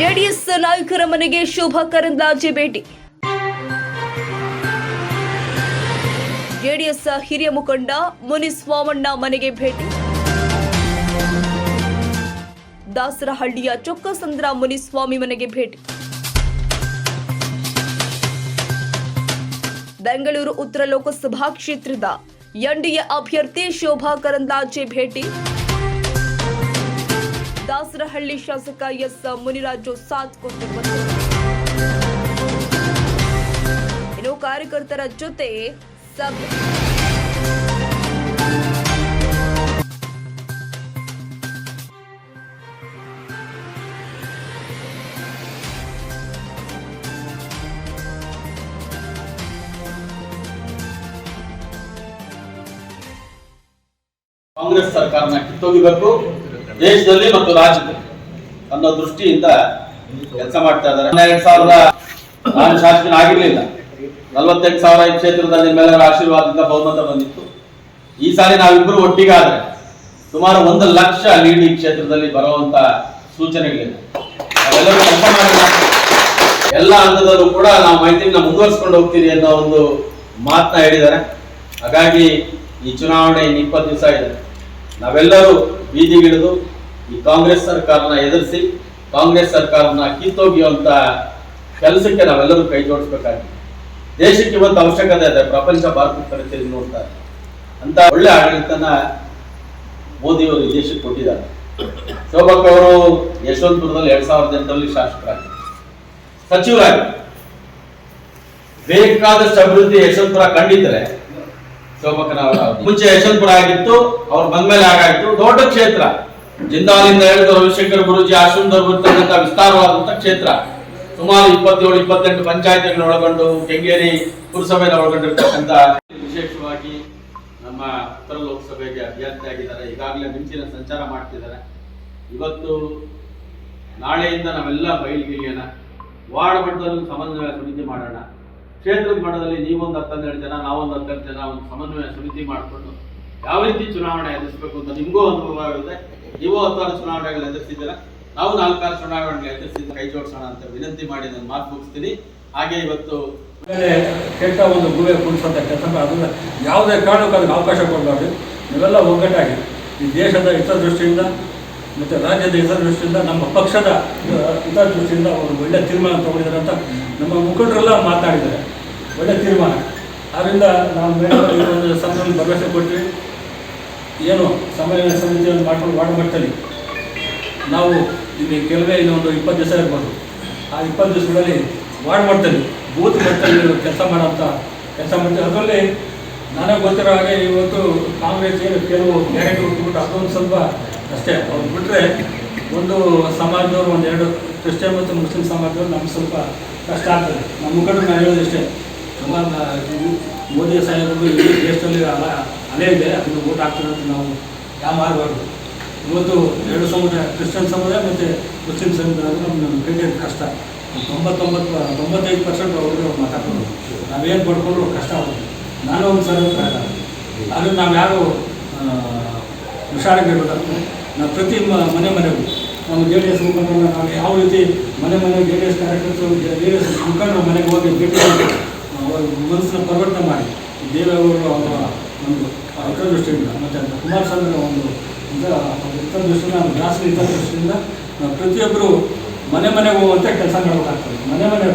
JDS ನಾಯಕರ ಮನೆಗೆ ಶೋಭಾ ಕರಂದ್ಲಾಜೆ ಭೇಟಿ. ಜೆಡಿಎಸ್ ಹಿರಿಯ ಮುಖಂಡ ಮುನಿಸ್ವಾಮಣ್ಣ ಮನೆಗೆ ಭೇಟಿ. ದಾಸರಹಳ್ಳಿಯ ಚೊಕ್ಕಸಂದ್ರ ಮುನಿಸ್ವಾಮಿ ಮನೆಗೆ ಭೇಟಿ. ಬೆಂಗಳೂರು ಉತ್ತರ ಲೋಕಸಭಾ ಕ್ಷೇತ್ರದ ಎನ್ಡಿಎ ಅಭ್ಯರ್ಥಿ ಶೋಭಾ ಕರಂದ್ಲಾಜೆ ಭೇಟಿ. ದಾಸರಹಳ್ಳಿ ಶಾಸಕ ಎಸ್ ಮುನಿರಾಜು ಸಾಥ್ ಕೊಟ್ಟಿರುವುದು ಇನ್ನು ಕಾರ್ಯಕರ್ತರ ಜೊತೆ ಸಭೆ ಕಾಂಗ್ರೆಸ್ ಸರ್ಕಾರನ ಕಿತ್ತೊಗಿಬೇಕು ದೇಶದಲ್ಲಿ ಮತ್ತು ರಾಜ್ಯದಲ್ಲಿ ಅನ್ನೋ ದೃಷ್ಟಿಯಿಂದ ಕೆಲಸ ಮಾಡ್ತಾ ಇದ್ದಾರೆ. ಹನ್ನೆರಡು ಸಾವಿರದ ನಾನು ಶಾಸಕನ ಆಗಿರ್ಲಿಲ್ಲ. ನಲವತ್ತೆಂಟು ಸಾವಿರ ಈ ಕ್ಷೇತ್ರದಲ್ಲಿ ನಿಮ್ಮೆಲ್ಲರ ಆಶೀರ್ವಾದದಿಂದ ಬಹುಮತ ಬಂದಿತ್ತು. ಈ ಸಾರಿ ನಾವಿಬ್ಬರು ಒಟ್ಟಿಗಾದ್ರೆ ಸುಮಾರು ಒಂದು ಲಕ್ಷ ಲೀಡ್ ಈ ಕ್ಷೇತ್ರದಲ್ಲಿ ಬರುವಂತ ಸೂಚನೆಗಳಿದೆ ಅವೆಲ್ಲರೂ ಕೆಲಸ ಮಾಡಿ ಎಲ್ಲ ಹಂತದಲ್ಲೂ ಕೂಡ ನಾವು ಮೈತ್ರಿನ ಮುಂದುವರಿಸ್ಕೊಂಡು ಹೋಗ್ತೀರಿ ಅನ್ನೋ ಒಂದು ಮಾತನ್ನ ಹೇಳಿದ್ದಾರೆ. ಹಾಗಾಗಿ ಈ ಚುನಾವಣೆ ಇನ್ನು ಇಪ್ಪತ್ತು ದಿವಸ ಇದೆ. ನಾವೆಲ್ಲರೂ ಬೀದಿಗಿಳಿದು ಈ ಕಾಂಗ್ರೆಸ್ ಸರ್ಕಾರನ ಎದುರಿಸಿ, ಕಾಂಗ್ರೆಸ್ ಸರ್ಕಾರನ ಕಿತ್ತೋಗಿಯುವಂತ ಕೆಲಸಕ್ಕೆ ನಾವೆಲ್ಲರೂ ಕೈ ಜೋಡಿಸ್ಬೇಕಾಗಿದೆ. ದೇಶಕ್ಕೆ ಇವತ್ತು ಅವಶ್ಯಕತೆ ಇದೆ, ಪ್ರಪಂಚ ಭಾರತದ ಕಡೆ ನೋಡ್ತಾರೆ ಅಂತ ಒಳ್ಳೆ ಆಡಳಿತನ ಮೋದಿಯವರು ಈ ದೇಶಕ್ಕೆ ಕೊಟ್ಟಿದ್ದಾರೆ. ಶೋಭಕ್ ಅವರು ಯಶವಂತಪುರದಲ್ಲಿ ಎರಡ್ ಸಾವಿರದ ಎಂಟರಲ್ಲಿ ಶಾಸಕರಾಗಿ ಸಚಿವರಾಗಿ ಬೇಕಾದಷ್ಟು ಅಭಿವೃದ್ಧಿ ಯಶವಂತಪುರ ಕಂಡಿದ್ರೆ ಶೋಭಕನವರ ಮುಂಚೆ ಯಶವಂತಪುರ ಆಗಿತ್ತು, ಅವ್ರು ಬಂದ್ಮೇಲೆ ಆಗಾಯ್ತು ದೊಡ್ಡ ಕ್ಷೇತ್ರ. ಜಿಂದಾಲಿಂದ ಹೇಳಿದ ರವಿಶಂಕರ್ ಗುರುಜಿ ಆಶ್ರಮದವರು ಬರ್ತಕ್ಕಂಥ ವಿಸ್ತಾರವಾದಂತಹ ಕ್ಷೇತ್ರ. ಸುಮಾರು ಇಪ್ಪತ್ತೇಳು, ಇಪ್ಪತ್ತೆಂಟು ಪಂಚಾಯತ್ಗಳನ್ನ ಒಳಗೊಂಡು ಕೆಂಗೇರಿ ಪುರಸಭೆನ ಒಳಗೊಂಡಿರ್ತಕ್ಕಂಥ ವಿಶೇಷವಾಗಿ ನಮ್ಮ ಉತ್ತರ ಲೋಕಸಭೆಗೆ ಅಭ್ಯರ್ಥಿ ಆಗಿದ್ದಾರೆ. ಈಗಾಗಲೇ ಮಿಂಚಿನ ಸಂಚಾರ ಮಾಡ್ತಿದ್ದಾರೆ. ಇವತ್ತು ನಾಳೆಯಿಂದ ನಾವೆಲ್ಲ ಬಯಲಿಗೆನ ವಾರ್ಡ್ ಮಟ್ಟದಲ್ಲಿ ಸಮನ್ವಯ ಸಮಿತಿ ಮಾಡೋಣ. ಕ್ಷೇತ್ರದ ಮಟ್ಟದಲ್ಲಿ ನೀವೊಂದು ಹತ್ತನ್ನೆರಡು ಜನ ನಾವೊಂದು ಹತ್ತೆರಡು ಜನ ಒಂದು ಸಮನ್ವಯ ಸಮಿತಿ ಮಾಡಿಕೊಂಡು ಯಾವ ರೀತಿ ಚುನಾವಣೆ ಎದುರಿಸಬೇಕು ಅಂತ ನಿಮಗೂ ಅನುಭವ ಇರುತ್ತೆ. ನೀವು ಹತ್ತಾರು ಚುನಾವಣೆಗಳು ಎದುರಿಸಿದ್ದೀರಾ? ನಾವು ನಾಲ್ಕಾರು ಚುನಾವಣೆಗಳು ಎದುರಿಸಿದ ಕೈ ಜೋಡಿಸೋಣ ಅಂತ ವಿನಂತಿ ಮಾಡಿ ನಾನು ಮಾತು ಮುಗಿಸ್ತೀನಿ. ಹಾಗೆ ಇವತ್ತು ಕೆಟ್ಟ ಒಂದು ಗುವೆ ಕುಣಿಸೋಂಥ ಕೆಲಸ ಅದನ್ನ ಯಾವುದೇ ಕಾರಣಕ್ಕೂ ಅದಕ್ಕೆ ಅವಕಾಶ ಕೊಡಬಾರ್ದು. ನೀವೆಲ್ಲ ಒಗ್ಗಟ್ಟಾಗಿ ಈ ದೇಶದ ಹಿತದೃಷ್ಟಿಯಿಂದ ಮತ್ತು ರಾಜ್ಯದ ಹಿತದೃಷ್ಟಿಯಿಂದ, ನಮ್ಮ ಪಕ್ಷದ ಹಿತದೃಷ್ಟಿಯಿಂದ ಅವರು ಒಳ್ಳೆ ತೀರ್ಮಾನ ತಗೊಂಡಿದ್ದಾರೆ ಅಂತ ನಮ್ಮ ಮುಖಂಡರೆಲ್ಲ ಮಾತಾಡಿದ್ದಾರೆ. ಒಳ್ಳೆ ತೀರ್ಮಾನ. ಆದ್ದರಿಂದ ನಾವು ಒಂದು ಸಂದರ್ಭದಲ್ಲಿ ಭರವಸೆ ಕೊಟ್ವಿ. ಏನು ಸಮಯ ಸಮಿತಿಯನ್ನು ಮಾಡ್ಕೊಂಡು ವಾರ್ಡ್ ಮಟ್ಟದಲ್ಲಿ ನಾವು ಇಲ್ಲಿ ಕೆಲವೇ ಇನ್ನೊಂದು ಇಪ್ಪತ್ತು ದಿವಸ ಇರ್ಬೋದು. ಆ ಇಪ್ಪತ್ತು ದಿವಸಗಳಲ್ಲಿ ವಾರ್ಡ್ ಮಟ್ಟದಲ್ಲಿ, ಬೂತ್ ಮಟ್ಟದಲ್ಲಿ ಕೆಲಸ ಮಾಡೋಂಥ ಕೆಲಸ ಮಾಡ್ತೀವಿ. ಅದರಲ್ಲಿ ನನಗೆ ಗೊತ್ತಿರೋ ಹಾಗೆ ಇವತ್ತು ಕಾಂಗ್ರೆಸ್ ಏನು ಕೆಲವು ಗ್ಯಾರಂಟಿ ಕೊಟ್ಬಿಟ್ಟು ಅದೊಂದು ಸ್ವಲ್ಪ ಅಷ್ಟೇ. ಅವ್ರು ಬಿಟ್ಟರೆ ಒಂದು ಸಮಾಜದವ್ರು ಒಂದೆರಡು ಕ್ರಿಶ್ಚಿಯನ್ ಮತ್ತು ಮುಸ್ಲಿಂ ಸಮಾಜದವ್ರು ನಮ್ಗೆ ಸ್ವಲ್ಪ ಕಷ್ಟ ಆಗ್ತದೆ. ನಮ್ಮ ಮುಖಂಡ ನಾನು ಹೇಳೋದು ಅಷ್ಟೇ ನಮ್ಮ ಮೋದಿ ಸಾಹೇಬರು ಇಡೀ ದೇಶದಲ್ಲಿ ಅಲ ಅಲೆ ಇದೆ, ಅದನ್ನು ಊಟ ಅಂತ ನಾವು ಯಾವ ಮಾಡಬಾರ್ದು. ಇವತ್ತು ಎರಡು ಸಮುದಾಯ ಕ್ರಿಶ್ಚಿಯನ್ ಸಮುದಾಯ ಮತ್ತು ಮುಸ್ಲಿಂ ಸಮುದಾಯ ನಮ್ಗೆ ನಮ್ಮ ಕೈಗೆ ಕಷ್ಟ. ತೊಂಬತ್ತೊಂಬತ್ತು, ತೊಂಬತ್ತೈದು ಪರ್ಸೆಂಟ್ ಅವರು ಮಾತಾಡ್ಬೋದು. ನಾವೇನು ಪಡ್ಕೊಂಡ್ರು ಕಷ್ಟ ಆಗುತ್ತೆ. ನಾನು ಒಂದು ಸಲ ಆದರೆ ನಾವು ಯಾರು ಹುಷಾರಾಗಿರ್ಬೇಕಾಗ್ತದೆ ನಾವು ಪ್ರತಿ ಮನೆ ಮನೆಗೂ ನಮ್ಮ ಜೆ ಡಿ ಎಸ್ ಮುಖಂಡ ನಾವು ಯಾವ ರೀತಿ ಮನೆ ಮನೆ ಜೆ ಡಿ ಎಸ್ ಕಾರ್ಯಕರ್ತರು ಜೆ ಡಿ ಎಸ್ ಮುಖಂಡ ಮನೆಗೆ ಹೋಗಿ ಭೇಟಿ ಮನಸ್ಸನ್ನ ಪರಿವರ್ತನೆ ಮಾಡಿ. ದೇವೇಗೌಡರು ಅವರ ಒಂದು ಹಿತದೃಷ್ಟಿಯಿಂದ ಮತ್ತು ಕುಮಾರಸ್ವಾಮಿ ಒಂದು ಹಿತದೃಷ್ಟಿಯಿಂದ ಜಾಸ್ತಿ ಹಿತದೃಷ್ಟಿಯಿಂದ ನಾವು ಪ್ರತಿಯೊಬ್ಬರು ಮನೆ ಮನೆಗೆ ಹೋಗುವಂತೆ ಕೆಲಸ ಮಾಡಬೇಕಾಗ್ತದೆ. ಮನೆ ಮನೆ